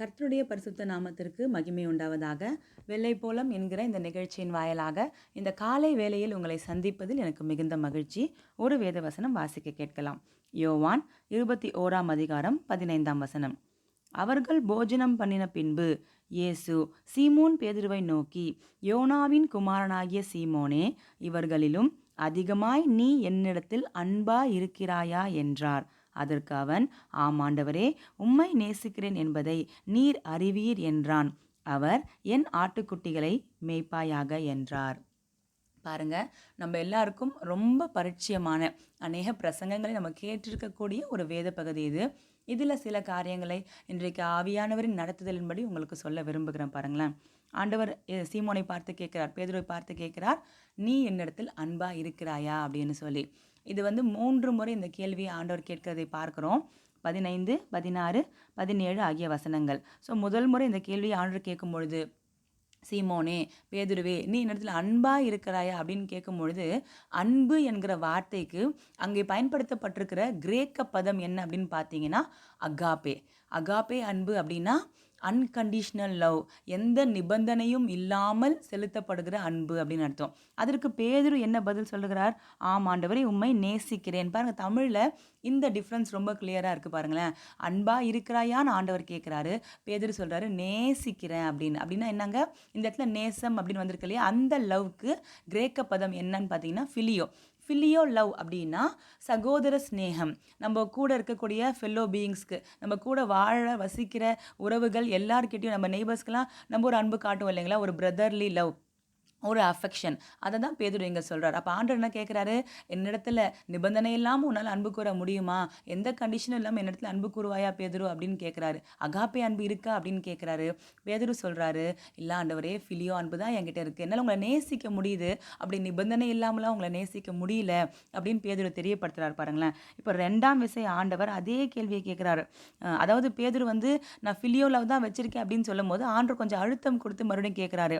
கர்த்தருடைய பரிசுத்த நாமத்திற்கு மகிமை உண்டாவதாக. வெள்ளை போலம் என்கிற இந்த நிகழ்ச்சியின் வாயிலாக இந்த காலை வேளையில் உங்களை சந்திப்பதில் எனக்கு மிகுந்த மகிழ்ச்சி. ஒரு வேத வசனம் வாசிக்க கேட்கலாம். யோவான் இருபத்தி ஓராம் அதிகாரம் பதினைந்தாம் வசனம். அவர்கள் போஜனம் பண்ணின பின்பு இயேசு சீமோன் பேதுருவை நோக்கி யோனாவின் குமாரனாகிய சீமோனே இவர்களிலும் அதிகமாய் நீ என்னிடத்தில் அன்பா இருக்கிறாயா? என்றார். அதற்கு அவன் ஆமாண்டவரே உம்மை நேசிக்கிறேன் என்பதை நீர் அறிவீர் என்றான். அவர் என் ஆட்டுக்குட்டிகளை மேய்ப்பாயாக என்றார். பாருங்க நம்ம எல்லாருக்கும் ரொம்ப பரிச்சயமான அநேக பிரசங்கங்களை நம்ம கேட்டிருக்கக்கூடிய ஒரு வேத பகுதி இது. இதில் சில காரியங்களை இன்றைக்கு ஆவியானவரின் நடத்துதலின்படி உங்களுக்கு சொல்ல விரும்புகிறேன் பாருங்களேன். ஆண்டவர் சீமோனை பார்த்து கேட்கிறார் பேதுரை பார்த்து கேட்கிறார் நீ என்னிடத்தில் அன்பா இருக்கிறாயா? அப்படின்னு சொல்லி. இது வந்து மூன்று முறை இந்த கேள்வியை ஆண்டவர் கேட்கிறதை பார்க்குறோம். பதினைந்து பதினாறு பதினேழு ஆகிய வசனங்கள். ஸோ முதல் முறை இந்த கேள்வியை ஆண்டவர் கேட்கும் பொழுது சீமோனே பேதுருவே நீ என்னிடத்தில் அன்பாக இருக்கிறாயா? அப்படின்னு கேட்கும் பொழுது அன்பு என்கிற வார்த்தைக்கு அங்கே பயன்படுத்தப்பட்டிருக்கிற கிரேக்க பதம் என்ன? அப்படின்னு பார்த்தீங்கன்னா அகாப்பே. அகாப்பே அன்பு அப்படின்னா அன்கண்டிஷ்னல் லவ் எந்த நிபந்தனையும் இல்லாமல் செலுத்தப்படுகிற அன்பு அப்படின்னு அர்த்தம். அதற்கு பேதுரு என்ன பதில் சொல்லுகிறார்? ஆம் ஆண்டவரை உண்மை நேசிக்கிறேன். பாருங்கள் தமிழில் இந்த டிஃப்ரென்ஸ் ரொம்ப கிளியராக இருக்குது பாருங்களேன். அன்பாக இருக்கிறாயான்னு ஆண்டவர் கேட்குறாரு. பேதுரு சொல்கிறாரு நேசிக்கிறேன் அப்படின்னு. அப்படின்னா என்னங்க? இந்த இடத்துல நேசம் அப்படின்னு வந்திருக்கு இல்லையா? அந்த லவ்க்கு கிரேக்க பதம் என்னன்னு பார்த்தீங்கன்னா ஃபிலியோ. ஃபிலியோ லவ் அப்படின்னா சகோதர ஸ்நேகம் நம்ம கூட இருக்கக்கூடிய ஃபெல்லோ பீயிங்ஸ்க்கு நம்ம கூட வாழ வசிக்கிற உறவுகள் எல்லாருக்கிட்டையும் நம்ம நெய்பர்ஸ்க்கெலாம் நம்ம ஒரு அன்பு காட்டுவோம் இல்லைங்களா? ஒரு பிரதர்லி லவ் ஒரு அஃபெக்ஷன் அதை தான் பேதுரு இங்கே சொல்கிறார் அப்போ ஆண்டர் என்ன கேட்குறாரு என்னிடத்துல நிபந்தனை இல்லாமல் உன்னால் அன்பு கூற முடியுமா? எந்த கண்டிஷனும் இல்லாமல் என்னிடத்துல அன்பு கூறுவாயா பேதுரு அப்படின்னு கேட்குறாரு அகாப்பே அன்பு இருக்கா அப்படின்னு கேட்குறாரு பேதுரு சொல்கிறாரு இல்லை ஆண்டவரே ஃபிலியோ அன்பு தான் என்கிட்ட இருக்குது என்னால் உங்களை நேசிக்க முடியுது. அப்படி நிபந்தனை இல்லாமலாம் உங்களை நேசிக்க முடியல. அப்படின்னு பேதுரு தெரியப்படுத்துகிறார் பாருங்களேன். இப்போ ரெண்டாம் விசை ஆண்டவர் அதே கேள்வியை கேட்குறாரு அதாவது பேதுரு வந்து நான் ஃபிலியோ லவ் தான் வச்சுருக்கேன் அப்படின்னு சொல்லும்போது ஆண்டர் கொஞ்சம் அழுத்தம் கொடுத்து மறுபடியும் கேட்குறாரு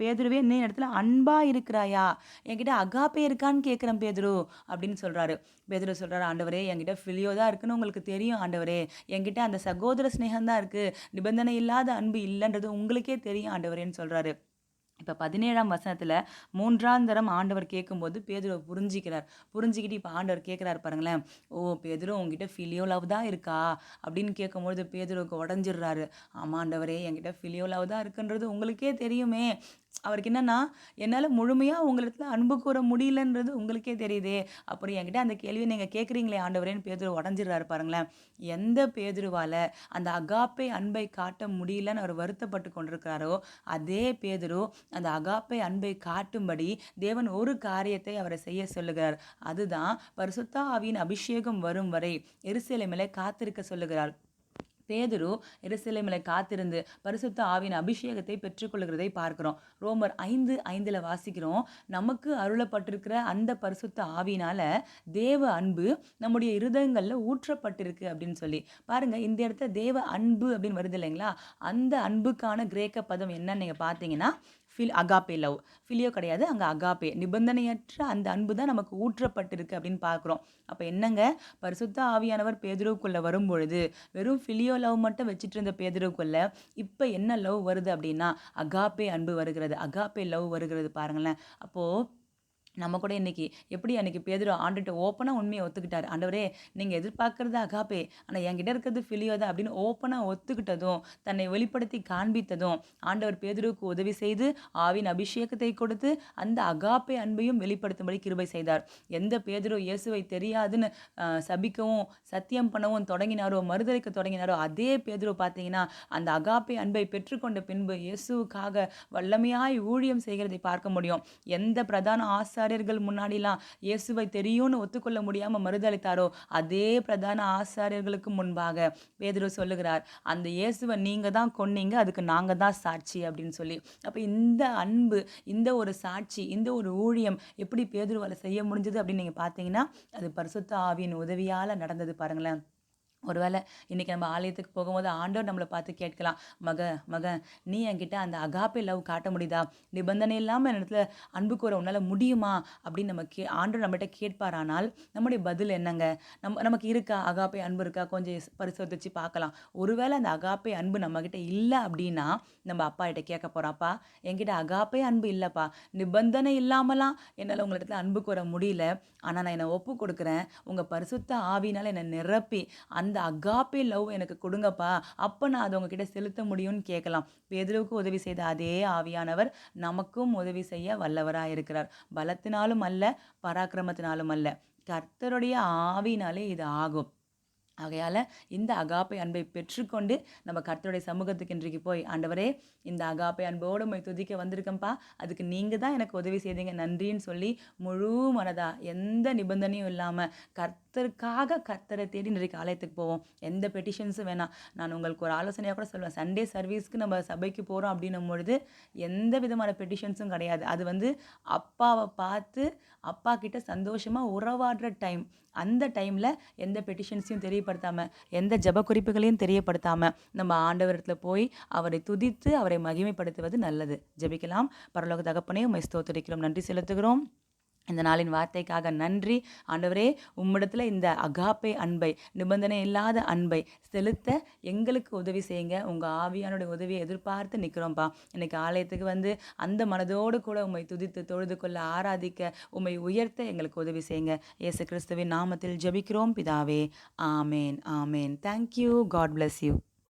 பேதுருவே நீ இடத்துல அன்பா இருக்கிறாயா? என்கிட்ட அகாப்பே இருக்கான்னு கேட்குறேன் பேதுரு அப்படின்னு சொல்கிறாரு பேதுரு சொல்கிறாரு ஆண்டவரே என்கிட்ட ஃபிலியோ தான் இருக்குன்னு உங்களுக்கு தெரியும் ஆண்டவரே. என்கிட்ட அந்த சகோதர ஸ்நேகம் தான் இருக்குது நிபந்தனை இல்லாத அன்பு இல்லைன்றது உங்களுக்கே தெரியும் ஆண்டவரேன்னு சொல்கிறாரு இப்போ பதினேழாம் வசனத்தில் மூன்றாம் தரம் ஆண்டவர் கேட்கும்போது பேதுரை புரிஞ்சிக்கிறார். புரிஞ்சுக்கிட்டு இப்போ ஆண்டவர் கேட்குறாரு பாருங்களேன். ஓ பேதுரு உங்ககிட்ட ஃபிலியோ லவ் தான் இருக்கா? அப்படின்னு கேட்கும்பொழுது பேதுருவுக்கு உடஞ்சிடுறாரு. ஆமாம் ஆண்டவரே என்கிட்ட ஃபிலியோ லவ் தான் இருக்குன்றது உங்களுக்கே தெரியுமே. அவருக்கு என்னன்னா என்னால் முழுமையாக உங்களிடத்துல அன்பு கூற முடியலன்றது உங்களுக்கே தெரியுதே. அப்புறம் என்கிட்ட அந்த கேள்வியை நீங்கள் கேட்குறீங்களே ஆண்டவரேன்னு பேதுரு உடஞ்சிடுறாரு பாருங்களேன். எந்த பேதுருவால் அந்த அகாப்பை அன்பை காட்ட முடியலன்னு அவர் வருத்தப்பட்டு கொண்டிருக்கிறாரோ அதே பேதுரு அந்த அகாப்பை அன்பை காட்டும்படி தேவன் ஒரு காரியத்தை அவரை செய்ய சொல்லுகிறார். அதுதான் பரிசுத்தா ஆவியின் அபிஷேகம் வரும் வரை எருசலேமிலே காத்திருக்க சொல்லுகிறார். பேதரு எருசலேமில் காத்திருந்து பரிசுத்த ஆவின் அபிஷேகத்தை பெற்றுக்கொள்கிறதை பார்க்கிறோம். ரோமர் ஐந்து ஐந்தில் வாசிக்கிறோம். நமக்கு அருளப்பட்டிருக்கிற அந்த பரிசுத்த ஆவினால தேவ அன்பு நம்முடைய இருதயங்களில் ஊற்றப்பட்டிருக்கு அப்படின்னு சொல்லி. பாருங்கள் இந்த இடத்துல தேவ அன்பு அப்படின்னு வருது இல்லைங்களா? அந்த அன்புக்கான கிரேக்க பதம் என்னன்னு நீங்கள் பார்த்தீங்கன்னா ஃபில் அகாப்பே லவ் ஃபிலியோ கிடையாது அங்கே அகாப்பே நிபந்தனையற்ற அந்த அன்பு தான் நமக்கு ஊற்றப்பட்டிருக்கு அப்படின்னு பார்க்குறோம். அப்போ என்னங்க? பரிசுத்த ஆவியானவர் பேதுருவுக்குள்ளே வரும்பொழுது வெறும் ஃபிலியோ லவ் மட்டும் வச்சுட்டு இருந்த பேதுருவுக்குள்ளே இப்போ என்ன லவ் வருது அப்படின்னா அகாப்பே அன்பு வருகிறது. அகாப்பே லவ் வருகிறது பாருங்களேன். அப்போது நம்ம கூட இன்னைக்கு எப்படி அன்றைக்கி பேதுரு ஆண்டுகிட்ட ஓப்பனாக உண்மையை ஒத்துக்கிட்டார். ஆண்டவரே நீங்கள் எதிர்பார்க்குறது அகாப்பே. ஆனால் என்கிட்ட இருக்கிறது ஃபிலியோ தான் அப்படின்னு ஓப்பனாக ஒத்துக்கிட்டதும் தன்னை வெளிப்படுத்தி காண்பித்ததும் ஆண்டவர் பேதுருவுக்கு உதவி செய்து ஆவின் அபிஷேகத்தை கொடுத்து அந்த அகாப்பே அன்பையும் வெளிப்படுத்தும்படி கிருபை செய்தார். எந்த பேதுரு இயேசுவை தெரியாதுன்னு சபிக்கவும் சத்தியம் பண்ணவும் தொடங்கினாரோ மறுதலிக்க தொடங்கினாரோ அதே பேதுரு பார்த்தீங்கன்னா அந்த அகாப்பே அன்பை பெற்றுக்கொண்ட பின்பு இயேசுவுக்காக வல்லமையாய் ஊழியம் செய்கிறதை பார்க்க முடியும். எந்த பிரதான ஆசாரியர்கள் முன்னாடிலாம் இயேசுவை தெரியும்னு ஒத்துக்கொள்ள முடியாமல் மறுதளித்தாரோ அதே பிரதான ஆசாரியர்களுக்கு முன்பாக பேதுரு சொல்லுகிறார் அந்த இயேசுவை நீங்கள் தான் கொன்னீங்க அதுக்கு நாங்கள் தான் சாட்சி அப்படின்னு சொல்லி. அப்போ இந்த அன்பு இந்த ஒரு சாட்சி இந்த ஒரு ஊழியம் எப்படி பேதுருவால் செய்ய முடிஞ்சது அப்படின்னு நீங்கள் பார்த்தீங்கன்னா அது பரிசுத்த ஆவியின் உதவியால் நடந்தது பாருங்களேன். ஒருவேளை இன்னைக்கு நம்ம ஆலயத்துக்கு போகும்போது ஆண்டவர் நம்மளை பார்த்து கேட்கலாம் மக மகன் நீ என்கிட்ட அந்த அகாப்பை லவ் காட்ட முடியுதா? நிபந்தனை இல்லாமல் இடத்துல அன்பு கூற உன்னால் முடியுமா? அப்படின்னு நம்ம கே ஆண்டவர் நம்மகிட்ட கேட்பாரானால் நம்முடைய பதில் என்னங்க? நம்ம நமக்கு இருக்கா? அகாப்பை அன்பு இருக்கா? கொஞ்சம் பரிசோதிச்சு பார்க்கலாம். ஒருவேளை அந்த அகாப்பை அன்பு நம்மக்கிட்ட இல்லை அப்படின்னா நம்ம அப்பா கிட்ட கேட்க போகிறாப்பா என்கிட்ட அகாப்பே அன்பு இல்லைப்பா. நிபந்தனை இல்லாமலாம் என்னால் உங்களிடத்துல அன்பு கூற முடியல. ஆனால் நான் என்னை ஒப்பு கொடுக்குறேன். உங்கள் பரிசுத்த ஆவினால் என்னை நிரப்பி அந்த அகாப்பே லவ் எனக்கு கொடுங்கப்பா. அப்போ நான் அதை உங்ககிட்ட செலுத்த முடியும்னு கேட்கலாம். பேதுருவுக்கு உதவி செய்த அதே ஆவியானவர் நமக்கும் உதவி செய்ய வல்லவராக இருக்கிறார் பலத்தினாலும் அல்ல பராக்கிரமத்தினாலும் அல்ல. கர்த்தருடைய ஆவினாலே இது ஆகும். ஆகையால் இந்த அகாப்பை அன்பை பெற்றுக்கொண்டு நம்ம கர்த்தருடைய சமூகத்துக்கு இன்றைக்கு போய் ஆண்டவரே இந்த அகாப்பை அன்போடு உண்மை துதிக்க வந்திருக்கேன்ப்பா. அதுக்கு நீங்கள் தான் எனக்கு உதவி செய்தீங்க. நன்றின்னு சொல்லி முழு மனதாக எந்த நிபந்தனையும் இல்லாமல் கர்த்தருக்காக கர்த்தரை தேடி இன்றைக்கு ஆலயத்துக்கு போவோம். எந்த பெட்டிஷன்ஸும் வேணாம். நான் உங்களுக்கு ஒரு ஆலோசனையாக கூட சொல்லுவேன் சண்டே சர்வீஸ்க்கு நம்ம சபைக்கு போகிறோம் அப்படின்னும் பொழுது எந்த விதமான பெட்டிஷன்ஸும் கிடையாது. அது வந்து அப்பாவை பார்த்து அப்பா கிட்ட சந்தோஷமாக உறவாடுற டைம் அந்த டைமில் எந்த பெட்டிஷன்ஸையும் தெரியப்படுத்தாமல் எந்த ஜப குறிப்புகளையும் தெரியப்படுத்தாமல் நம்ம ஆண்டவரத்தில் போய் அவரை துதித்து அவரை மகிமைப்படுத்துவது நல்லது. ஜெபிக்கலாம். பரலோக தகப்பனே உண்மை ஸ்தோத்தரிக்கிறோம். நன்றி செலுத்துகிறோம். இந்த நாளின் வார்த்தைக்காக நன்றி. ஆண்டவரே உம்மிடத்தில் இந்த அகாப்பை அன்பை நிபந்தனை இல்லாத அன்பை செலுத்த எங்களுக்கு உதவி செய்யுங்க. உங்கள் ஆவியானுடைய உதவியை எதிர்பார்த்து நிற்கிறோம்ப்பா இன்னைக்கு ஆலயத்துக்கு வந்து அந்த மனதோடு கூட உம்மை துதித்து தொழுது கொள்ள ஆராதிக்க உம்மை உயர்த்த எங்களுக்கு உதவி செய்யுங்க. இயேசு கிறிஸ்துவின் நாமத்தில் ஜெபிக்கிறோம். பிதாவே ஆமேன் ஆமேன். Thank you God bless you